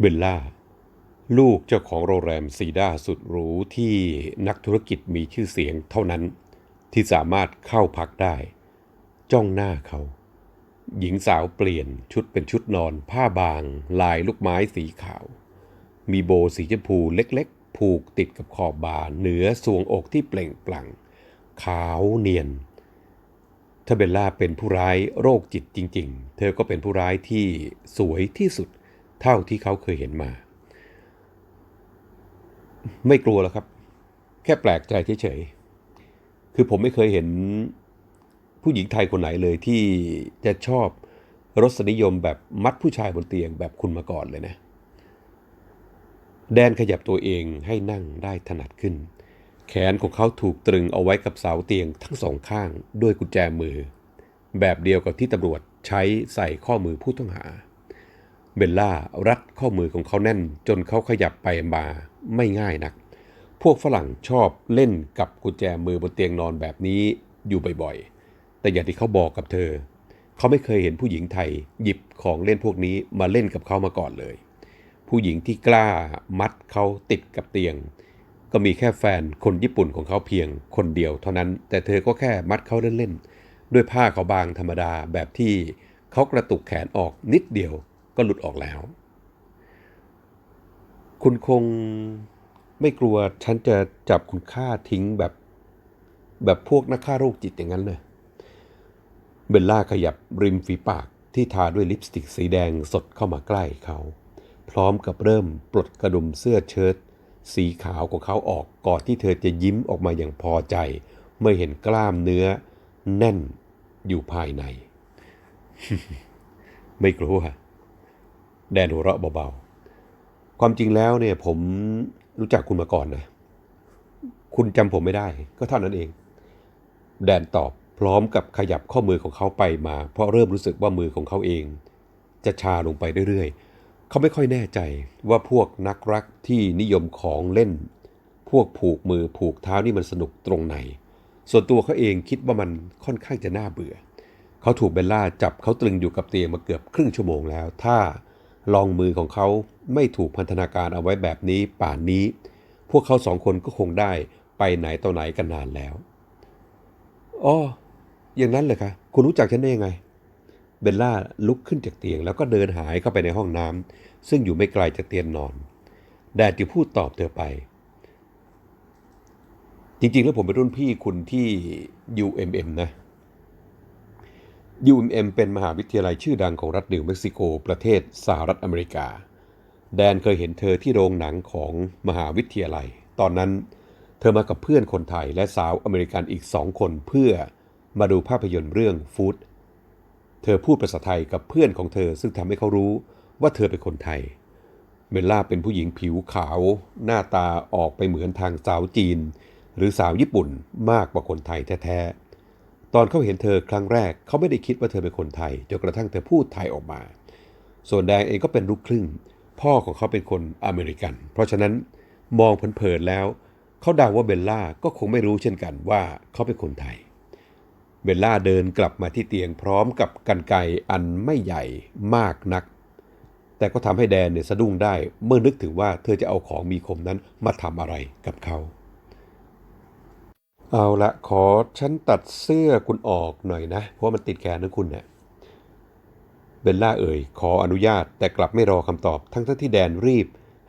เบลล่า ลูกเจ้าของโรงแรมซีด้าสุดหรูที่นักธุรกิจมีชื่อเสียงเท่านั้น ที่สามารถเข้าพักได้ จ้องหน้าเขา หญิงสาวเปลี่ยนชุดเป็นชุดนอนผ้าบาง ลายลูกไม้สีขาว มีโบสีชมพูเล็กๆ ผูกติดกับขอบบ่าเหนือสวงอกที่เปล่งปลั่ง ขาวเนียนถ้าเบลล่าเป็นผู้ร้ายโรคจิตจริง ๆ เธอก็เป็นผู้ร้ายที่สวยที่สุด เท่าที่เขาเคยเห็นมา ไม่กลัวแล้วครับ แค่แปลกใจเฉยๆคือผมไม่เคยเห็นผู้หญิงไทยคนไหนเลยที่จะชอบรสนิยมแบบมัดผู้ชายบนเตียงแบบคุณมาก่อนเลยนะ แดนขยับตัวเองให้นั่งได้ถนัดขึ้น แขนของเขาถูกตรึงเอาไว้กับเสาเตียงทั้งสองข้างด้วยกุญแจมือ แบบเดียวกับที่ตำรวจใช้ใส่ข้อมือผู้ต้องหา เบลล่ารัดข้อมือของเขาแน่น จนเขาขยับไปมาไม่ง่ายนัก พวกฝรั่งชอบเล่นกับกุญแจมือบนเตียงนอนแบบนี้อยู่บ่อยๆ แต่อย่างที่เขาบอกกับเธอ เขาไม่เคยเห็นผู้หญิงไทยหยิบของเล่นพวกนี้มาเล่นกับเขามาก่อนเลย ผู้หญิงที่กล้ามัดเขาติดกับเตียง ก็มีแค่แฟนคนญี่ปุ่นของเขาเพียงคนเดียวเท่านั้น แต่เธอก็แค่มัดเขาเล่นๆ ด้วยผ้าเขาบางธรรมดาแบบที่เขากระตุกแขนออกนิดเดียว ก็หลุดออกแล้ว คุณคงไม่กลัวฉันจะจับคุณฆ่าทิ้งแบบ แบบพวกนักฆ่าโรคจิตอย่างนั้นเลยเบลล่าขยับริมฝีปากที่ทาด้วยลิปสติกสีแดงสดเข้ามาใกล้เขา พร้อมกับเริ่มปลดกระดุมเสื้อเชิ้ตสีขาวของเขาออกก่อนที่เธอจะยิ้มออกมาอย่างพอใจ เมื่อเห็นกล้ามเนื้อ แน่นอยู่ภายใน ไม่กลัว แดนหัวเราะเบาๆ ความจริงแล้วเนี่ยผมรู้จักคุณมาก่อนนะ คุณจำผมไม่ได้ ก็เท่านั้นเอง แดนตอบพร้อมกับขยับข้อมือของเขาไปมา เพราะเริ่มรู้สึกว่ามือของเขาเอง จะชาลงไปเรื่อยๆ เขาไม่ค่อยแน่ใจว่าพวกนักรักที่นิยมของเล่น พวกผูกมือผูกเท้านี่มันสนุกตรงไหน ส่วนตัวเขาเองคิดว่ามันค่อนข้างจะน่าเบื่อ เขาถูกเบลล่าจับเขาตรึงอยู่กับเตียงมาเกือบครึ่งชั่วโมงแล้ว ถ้า ลองมือของเขาไม่ถูกพันธนาการเอาไว้แบบนี้ป่านนี้ พวกเขาสองคนก็คงได้ไปไหนต่อไหนกันนานแล้วอ๋ออย่างนั้นเลยคะคุณรู้จักฉันได้ยังไง เบลล่าลุกขึ้นจากเตียง แล้วก็เดินหายเข้าไปในห้องน้ำซึ่งอยู่ไม่ไกลจากเตียงนอน แดดที่พูดตอบเธอไป จริงๆ แล้วผมเป็นรุ่นพี่คุณที่ UMM นะ UMM เป็นมหาวิทยาลัยชื่อดังของรัฐนิวเม็กซิโก ประเทศสหรัฐอเมริกา แดนเคยเห็นเธอที่โรงหนังของมหาวิทยาลัย ตอนนั้นเธอมากับเพื่อนคนไทยและสาวอเมริกันอีกสองคนเพื่อมาดูภาพยนตร์เรื่องฟู้ดเธอพูดภาษาไทยกับเพื่อนของเธอซึ่งทำให้เขารู้ว่าเธอเป็นคนไทยเบลล่าเป็นผู้หญิงผิวขาว หน้าตาออกไปเหมือนทางสาวจีน หรือสาวญี่ปุ่นมากกว่าคนไทยแท้ๆ ตอนเขาเห็นเธอครั้งแรกเขาไม่ได้คิดว่าเธอเป็นคนไทยจนกระทั่งเธอพูดไทยออกมา ส่วนแดงเองก็เป็นลูกครึ่ง พ่อของเขาเป็นคนอเมริกัน เพราะฉะนั้นมองเผินๆแล้วเขาเดาว่าเบลล่าก็คงไม่รู้เช่นกันว่าเขาเป็นคนไทย เบลล่าเดินกลับมาที่เตียงพร้อมกับกันไกอันไม่ใหญ่มากนัก แต่ก็ทำให้แดนเนี่ยสะดุ้งได้เมื่อนึกถึงว่าเธอจะเอาของมีคมนั้นมาทำอะไรกับเขา เอาละขอฉันตัดเสื้อคุณออกหน่อยนะ เพราะมันติดแขนของคุณเนี่ยเบลล่าเอ่ย ขออนุญาตแต่กลับไม่รอคำตอบ ทั้งที่แดนรีบ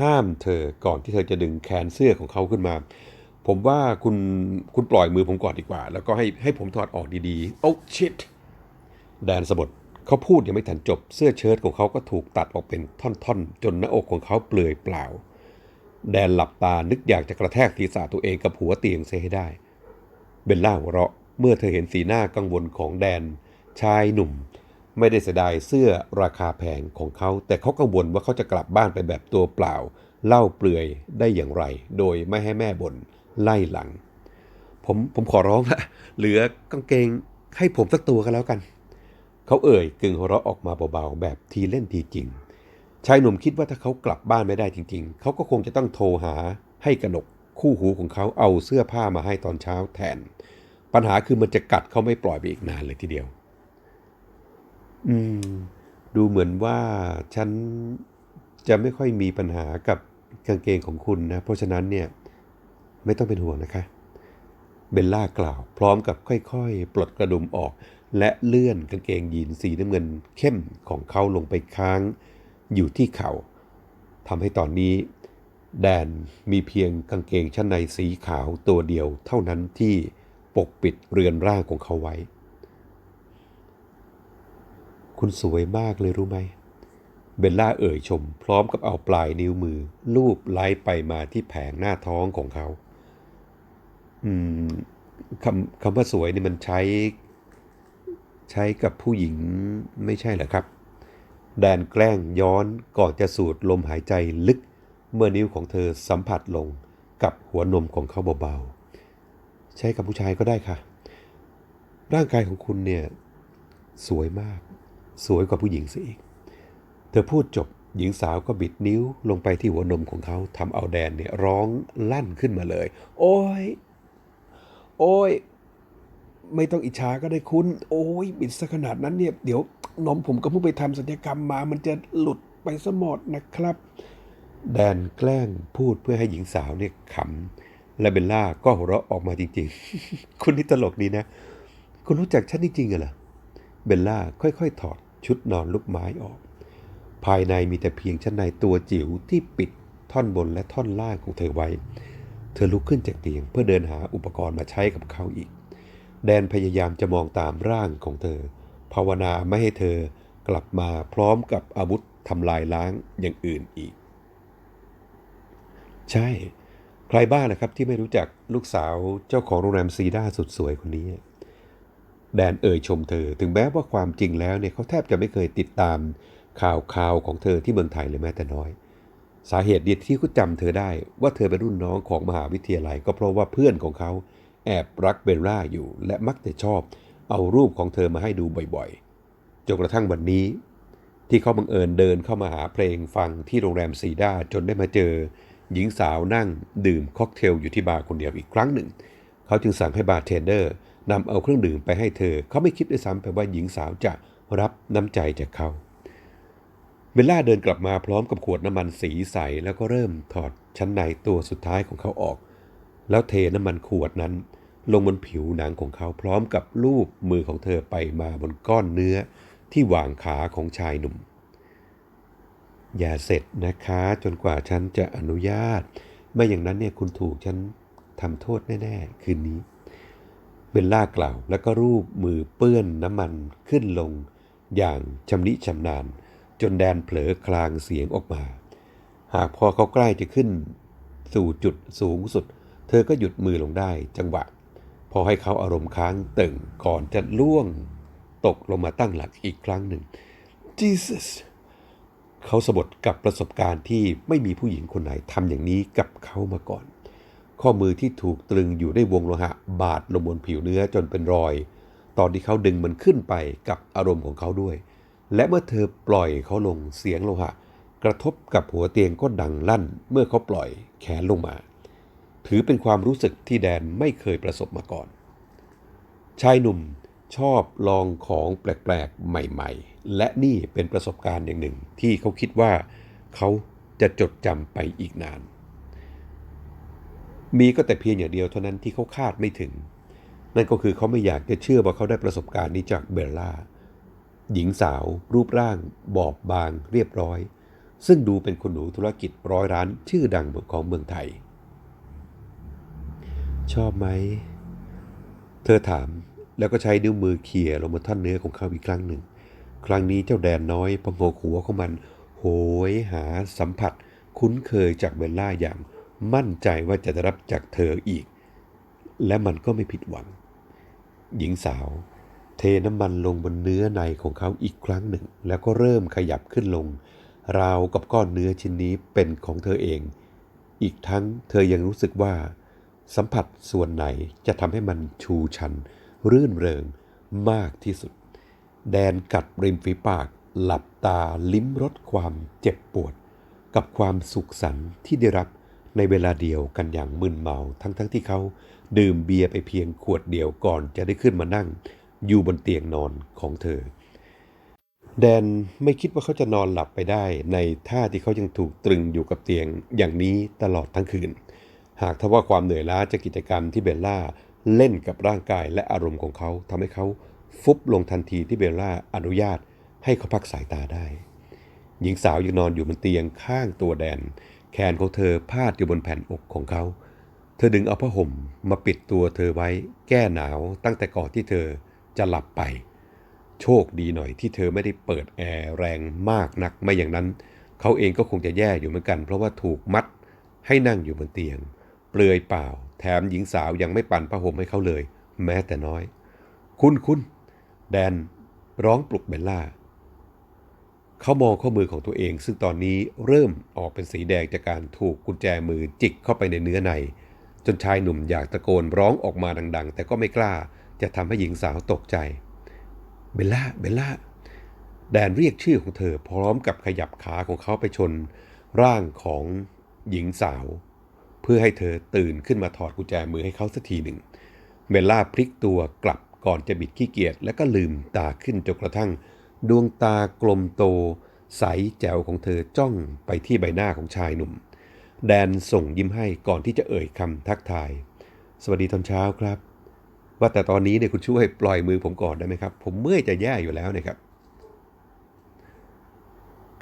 ห้ามเธอก่อนที่เธอจะดึงแขนเสื้อของเขาขึ้นมา ผมว่าคุณคุณปล่อยมือผมก่อนดีกว่า แล้วก็ให้ให้ผมถอดออกดีๆ โอ้ชิตแดนสะบดเขาพูดยังไม่ทันจบเสื้อเชิ้ตของเขาก็ถูกตัดออกเป็นท่อนๆ จนหน้าอกของเขาเปลือยเปล่า แดนหลับตานึกอยากจะกระแทกศีรษะตัวเองกับหัวเตียงเสียให้ได้ เบลล่าหัวเราะเมื่อเธอเห็นสีหน้ากังวลของแดน ชายหนุ่ม ไม่ได้เสียดายเสื้อราคาแพงของเขา แต่เขากังวลว่าเขาจะกลับบ้านไปแบบตัวเปล่า เล่าเปลือยได้อย่างไร โดยไม่ให้แม่บ่นไล่หลัง ผมผมขอร้องละเหลือกางเกงให้ผมสักตัวกันแล้วกัน เขาเอ่ยกึ่งหัวเราะออกมาเบาๆแบบทีเล่นทีจริง ชายหนุ่มคิดว่าถ้าเขากลับบ้านไม่ได้จริง ๆ เขาก็คงจะต้องโทรหาให้กระหนก คู่หูของเขาเอาเสื้อผ้ามาให้ตอนเช้าแทน ปัญหาคือมันจะกัดเขาไม่ปล่อยไปอีกนานเลยทีเดียว อืม ดูเหมือนว่าฉันจะไม่ค่อยมีปัญหากับกางเกงของคุณนะ เพราะฉะนั้นเนี่ย ไม่ต้องเป็นห่วงนะคะเบลล่ากล่าว พร้อมกับค่อยๆ ปลดกระดุมออก และเลื่อนกางเกงยีนสีน้ำเงินเข้มของเขาลงไปค้าง อยู่ที่เขา่าทำให้ตอนนี้ แดนมีเพียงกางเกงชั้นในสีขาวตัวเดียวเท่านั้นที่ปกปิดเรือนร่างของเขาไว้ คุณสวยมากเลยรู้ไหม เบลล่าเอ่ยชมพร้อมกับเอาปลายนิ้วมือ ลูบไล่ไปมาที่แผงหน้าท้องของเขา อืมคำคำว่าสวยนี่มันใช้ ใช้กับผู้หญิงไม่ใช่เหรอครับ แดนแกล้งย้อนก่อนจะสูดลมหายใจลึก เมื่อนิ้วของเธอสัมผัสลงกับหัวนมของเขาเบาๆ ใช้กับผู้ชายก็ได้ค่ะ ร่างกายของคุณเนี่ย สวยมาก สวยกว่าผู้หญิงซะอีก เธอพูดจบหญิงสาวก็บิดนิ้วลงไปที่หัวนมของเขาทำเอาแดนเนี่ยร้องลั่นขึ้นมาเลย โอ้ย โอ้ย ไม่ต้องอิจฉาก็ได้คุณ โอ้ย บิดซะขนาดนั้นเนี่ย เดี๋ยวนมผมก็เพิ่งไปทำศัลยกรรมมา มันจะหลุดไปซะหมดนะครับ แดนแกล้งพูดเพื่อให้หญิงสาวเนี่ยขำและเบลล่าก็หัวเราะออกมาจริงๆ คุณนี่ตลกดีนะ คุณรู้จักฉันจริงๆเหรอเบลล่าค่อยๆ ถอดชุดนอนลูกไม้ออก ภายในมีแต่เพียงชั้นในตัวจิ๋วที่ปิดท่อนบนและท่อนล่างของเธอไว้ เธอลุกขึ้นจากเตียงเพื่อเดินหาอุปกรณ์มาใช้กับเขาอีก แดนพยายามจะมองตามร่างของเธอ ภาวนาไม่ให้เธอกลับมาพร้อมกับอาวุธทำลายล้างอย่างอื่นอีก ใช่ ใครบ้างนะครับที่ไม่รู้จักลูกสาวเจ้าของโรงแรมซีด้าสุดสวยคนนี้ แดนเอ่ยชมเธอ ถึงแม้ว่าความจริงแล้วเนี่ยเขาแทบจะไม่เคยติดตามข่าวข่าวของเธอที่เมืองไทยเลยแม้แต่น้อย สาเหตุเดียวที่เขาจำเธอได้ว่าเธอเป็นรุ่นน้องของมหาวิทยาลัย ก็เพราะว่าเพื่อนของเขาแอบรักเบลล่าอยู่ และมักจะชอบเอารูปของเธอมาให้ดูบ่อยๆ จนกระทั่งวันนี้ ที่เขาบังเอิญเดินเข้ามาหาเพลงฟังที่โรงแรมซีด้าจนได้มาเจอ หญิงสาวนั่งดื่มค็อกเทลอยู่ที่บาร์คนเดียวอีกครั้งหนึ่ง เขาจึงสั่งให้บาร์เทนเดอร์นำเอาเครื่องดื่มไปให้เธอ เขาไม่คิดด้วยซ้ำไปว่าหญิงสาวจะรับน้ำใจจากเขา เบลล่าเดินกลับมาพร้อมกับขวดน้ำมันสีใสแล้วก็เริ่มถอดชั้นในตัวสุดท้ายของเขาออก แล้วเทน้ำมันขวดนั้น ลงบนผิวหนังของเขาพร้อมกับลูบมือของเธอไปมาบนก้อนเนื้อที่วางขาของชายหนุ่ม อย่าเสร็จนะคะ จนกว่าฉันจะอนุญาต ไม่อย่างนั้นเนี่ยคุณถูกฉันทำโทษแน่ๆ คืนนี้ เบลล่ากล่าว แล้วก็รูปมือเปื้อนน้ำมันขึ้นลง อย่างชำนิชำนาญ จนแดนเผลอคลางเสียงออกมา หากพอเขาใกล้จะขึ้น สู่จุดสูงสุด เธอก็หยุดมือลงได้ จังหวะ พอให้เขาอารมณ์ค้างตึงก่อนจะล่วง ตกลงมาตั้งหลักอีกครั้งหนึ่ง Jesus เขาสะบดกับประสบการณ์ที่ไม่มีผู้หญิงคนไหนทำอย่างนี้กับเขามาก่อน ข้อมือที่ถูกตรึงอยู่ในวงโลหะบาดลงบนผิวเนื้อจนเป็นรอย ตอนที่เขาดึงมันขึ้นไปกับอารมณ์ของเขาด้วย และเมื่อเธอปล่อยเขาลงเสียงโลหะ กระทบกับหัวเตียงก็ดังลั่น เมื่อเขาปล่อยแขนลงมา ถือเป็นความรู้สึกที่แดนไม่เคยประสบมาก่อน ชายหนุ่ม ชอบลองของแปลกๆ ใหม่ ๆ และนี่เป็นประสบการณ์อย่างหนึ่ง ที่เขาคิดว่าเขาจะจดจำไปอีกนาน มีก็แต่เพียงอย่างเดียวเท่านั้นที่เขาคาดไม่ถึง นั่นก็คือเขาไม่อยากจะเชื่อว่าเขาได้ประสบการณ์นี้จากเบลล่า หญิงสาวรูปร่าง บอบบางเรียบร้อย ซึ่งดูเป็นคนหนูธุรกิจร้อยร้านชื่อดังของเมืองไทย ชอบไหม เธอถาม แล้วก็ใช้นิ้วมือเขี่ยลงบนท่อนเนื้อของเขาอีกครั้งหนึ่ง ครั้งนี้เจ้าแดนน้อยพงกหัวของมัน โหยหาสัมผัส คุ้นเคยจากเบลล่าอย่าง มั่นใจว่าจะได้รับจากเธออีก และมันก็ไม่ผิดหวัง หญิงสาว เทน้ำมันลงบนเนื้อในของเขาอีกครั้งหนึ่ง แล้วก็เริ่มขยับขึ้นลง ราวกับก้อนเนื้อชิ้นนี้เป็นของเธอเอง อีกทั้งเธอยังรู้สึกว่า สัมผัสส่วนไหนจะทำให้มันชูชัน รื่นเริงมากที่สุด แดนกัดริมฝีปากหลับตาลิ้มรสความเจ็บปวด กับความสุขสันต์ที่ได้รับในเวลาเดียวกันอย่างมึนเมาทั้งๆทที่เขาดื่มเบียร์ไปเพียงขวดเดียวก่อนจะได้ขึ้นมานั่ง อยู่บนเตียงนอนของเธอ แดนไม่คิดว่าเขาจะนอนหลับไปได้ในท่าที่เขายังถูกตรึงอยู่กับเตียงอย่างนี้ตลอดทั้งคืน หากทว่าความเหนื่อยล้าจากกิจกรรมที่เบลล่า เล่นกับร่างกายและอารมณ์ของเขาทำให้เขาฟุบลงทันทีที่เบลล่าอนุญาตให้เขาพักสายตาได้ หญิงสาวยังนอนอยู่บนเตียงข้างตัวแดน แขนของเธอพาดอยู่บนแผ่นอกของเขา เธอดึงเอาผ้าห่มมาปิดตัวเธอไว้แก้หนาวตั้งแต่ก่อนที่เธอจะหลับไป โชคดีหน่อยที่เธอไม่ได้เปิดแอร์แรงมากนักไม่อย่างนั้น เขาเองก็คงจะแย่อยู่เหมือนกัน เพราะว่าถูกมัดให้นั่งอยู่บนเตียง เปลือยเปล่า แถมหญิงสาวยังไม่ปั่นผ้าห่มให้เขาเลย แม้แต่น้อย คุณคุณแดนร้องปลุกเบลล่า เขามองข้อมือของตัวเอง ซึ่งตอนนี้เริ่มออกเป็นสีแดงจากการถูกกุญแจมือจิกเข้าไปในเนื้อใน จนชายหนุ่มอยากตะโกนร้องออกมาดัง ๆ แต่ก็ไม่กล้าจะทำให้หญิงสาวตกใจ เบลล่า เบลล่า แดนเรียกชื่อของเธอพร้อมกับขยับขาของเขาไปชน ร่างของหญิงสาว เพื่อให้เธอตื่นขึ้นมาถอดกุญแจมือให้เขาสักทีหนึ่ง เบลล่าพลิกตัวกลับก่อนจะบิดขี้เกียจและก็ลืมตาขึ้นจนกระทั่ง ดวงตากลมโต ใสแจ๋วของเธอจ้องไปที่ใบหน้าของชายหนุ่ม แดนส่งยิ้มให้ก่อนที่จะเอ่ยคำทักทาย สวัสดีตอนเช้าครับ ว่าแต่ตอนนี้เนี่ยคุณช่วยปล่อยมือผมก่อนได้ไหมครับ ผมเมื่อยจะแย่อยู่แล้วนะครับ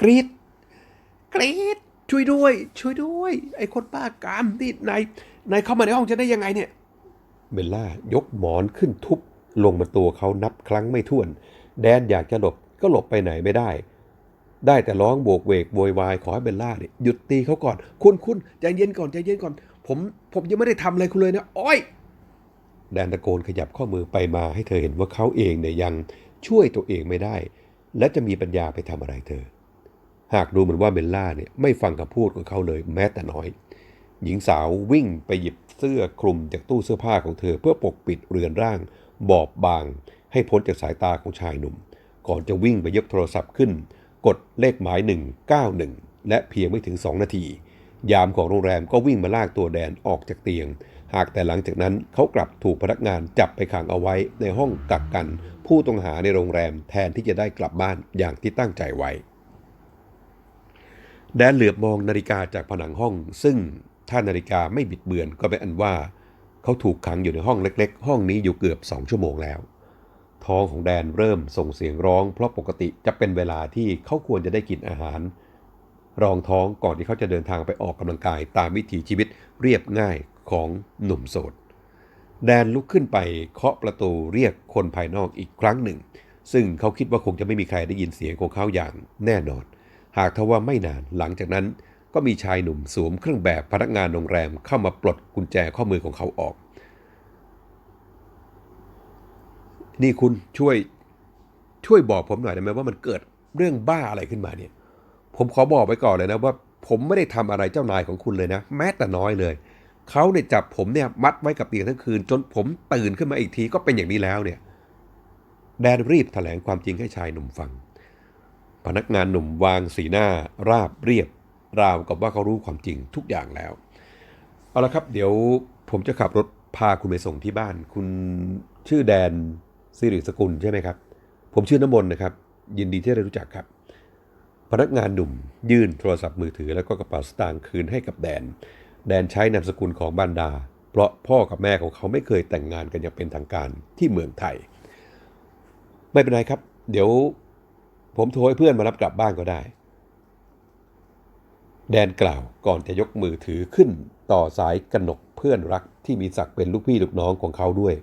กรีดกรีด ช่วยด้วย ช่วยด้วย ไอ้คนบ้ากามนี่นายนายเข้ามาในห้องจะได้ยังไงเนี่ย เบลล่ายกหมอนขึ้นทุบลงบนตัวเขานับครั้งไม่ถ้วน แดนอยากจะหลบก็หลบไปไหนไม่ได้ ได้แต่ร้องโบกเวกโวยวายขอให้เบลล่าเนี่ยหยุดตีเขาก่อน คุณคุณใจเย็นก่อนใจเย็นก่อน ผมผมยังไม่ได้ทำอะไรคุณเลยนะอ้อยแดนตะโกนขยับข้อมือไปมาให้เธอเห็นว่าเขาเองเนี่ยยังช่วยตัวเองไม่ได้ และจะมีปัญญาไปทำอะไรเธอ หากดูเหมือนว่าเบลล่าเนี่ยไม่ฟังคำพูดของเขาเลยแม้แต่น้อย หญิงสาววิ่งไปหยิบเสื้อคลุมจากตู้เสื้อผ้าของเธอเพื่อปกปิดเรือนร่าง บอบบาง ให้พ้นจากสายตาของชายหนุ่ม ก่อนจะวิ่งไปยกโทรศัพท์ขึ้น กดเลขหมาย 191 และเพียงไม่ถึง 2 นาที ยามของโรงแรมก็วิ่งมาลากตัวแดนออกจากเตียง หากแต่หลังจากนั้นเขากลับถูกพนักงานจับไปขังเอาไว้ในห้องกักกัน ผู้ต้องหาในโรงแรมแทนที่จะได้กลับบ้านอย่างที่ตั้งใจไว้ แดนเหลือบมองนาฬิกาจากผนังห้อง ซึ่งถ้านาฬิกาไม่บิดเบือนก็เป็นอันว่า เขาถูกขังอยู่ในห้องเล็ก ๆ ห้องนี้อยู่เกือบสองชั่วโมงแล้ว ท้องของแดนเริ่มส่งเสียงร้อง เพราะปกติจะเป็นเวลาที่เขาควรจะได้กินอาหาร รองท้องก่อนที่เขาจะเดินทางไปออกกำลังกายตามวิถีชีวิตเรียบง่ายของหนุ่มโสด แดนลุกขึ้นไปเคาะประตูเรียกคนภายนอกอีกครั้งหนึ่ง ซึ่งเขาคิดว่าคงจะไม่มีใครได้ยินเสียงของเขาอย่างแน่นอน หากทว่าไม่นานหลังจากนั้นก็มีชายหนุ่มสวมเครื่องแบบพนักงานโรงแรมเข้ามาปลดกุญแจข้อมือของเขาออก นี่คุณช่วยช่วยบอกผมหน่อยได้ไหมว่ามันเกิดเรื่องบ้าอะไรขึ้นมาเนี่ย ผมขอบอกไว้ก่อนเลยนะว่า ผมไม่ได้ทำอะไรเจ้านายของคุณเลยนะ แม้แต่น้อยเลย เขาเนี่ยจับผมเนี่ยมัดไว้กับเตียงทั้งคืน จนผมตื่นขึ้นมาอีกทีก็เป็นอย่างนี้แล้วเนี่ย แดนรีบแถลงความจริงให้ชายหนุ่มฟัง พนักงานหนุ่มวางสีหน้าราบเรียบ ราวกับว่าเขารู้ความจริงทุกอย่างแล้ว เอาละครับ เดี๋ยวผมจะขับรถพาคุณไปส่งที่บ้าน คุณชื่อแดนสิริสกุลใช่ไหมครับ ผมชื่อน้ำมนต์นะครับ ยินดีที่ได้รู้จักครับ พนักงานหนุ่ม ยื่นโทรศัพท์มือถือแล้วก็กระเป๋าสตางค์คืนให้กับแดน แดนใช้นามสกุลของบรรดา เพราะพ่อกับแม่ของเขาไม่เคยแต่งงานกันอย่างเป็นทางการที่เมืองไทย ไม่เป็นไรครับ เดี๋ยว ผมโทรให้เพื่อนมารับกลับบ้านก็ได้ แดนกล่าวก่อนจะยกมือถือขึ้นต่อสายกนกเพื่อนรักที่มีศักดิ์เป็นลูกพี่ลูกน้องของเขาด้วย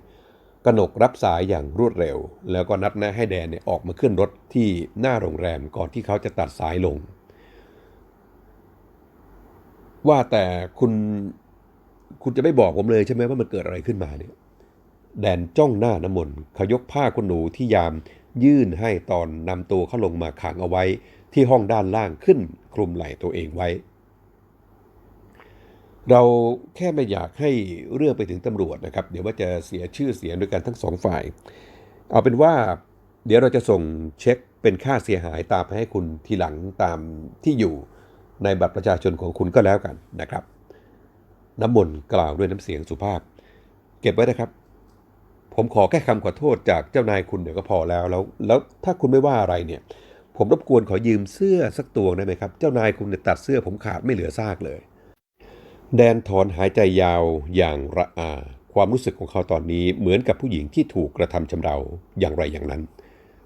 กนกรับสายอย่างรวดเร็ว แล้วก็นัดแนะให้แดนเนี่ยออกมาขึ้นรถที่หน้าโรงแรมก่อนที่เขาจะตัดสายลง ว่าแต่คุณคุณจะไม่บอกผมเลยใช่ไหมว่ามันเกิดอะไรขึ้นมาเนี่ยแดนจ้องหน้าน้ำมนต์เขายกผ้าขนหนูที่ยาม ยื่นให้ตอนนำตัวเขาลงมาขังเอาไว้ ที่ห้องด้านล่างขึ้นคลุมไหล่ตัวเองไว้ เราแค่ไม่อยากให้เรื่องไปถึงตำรวจนะครับ เดี๋ยวว่าจะเสียชื่อเสียงด้วยกันทั้งสองฝ่าย เอาเป็นว่าเดี๋ยวเราจะส่งเช็คเป็นค่าเสียหายตามไปให้คุณทีหลังตามที่อยู่ในบัตรประชาชนของคุณก็แล้วกันนะครับ น้ำมนต์กล่าวด้วยน้ำเสียงสุภาพ เก็บไว้นะครับ ผมขอแค่คำขอโทษจากเจ้านายคุณเดี๋ยวก็พอแล้วแล้ว แล้วถ้าคุณไม่ว่าอะไรเนี่ย ผมรบกวนขอยืมเสื้อสักตัวได้ไหมครับ เจ้านายคุณเนี่ยตัดเสื้อผมขาดไม่เหลือซากเลย แดนถอนหายใจยาวอย่างระอา ความรู้สึกของเขาตอนนี้เหมือนกับผู้หญิงที่ถูกกระทำชำเราอย่างไรอย่างนั้น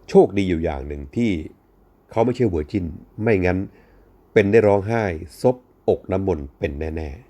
โชคดีอยู่อย่างหนึ่งที่เขาไม่ใช่เวอร์จินไม่งั้นเป็นได้ร้องไห้ซบอกน้ำมนต์เป็นแน่ ๆ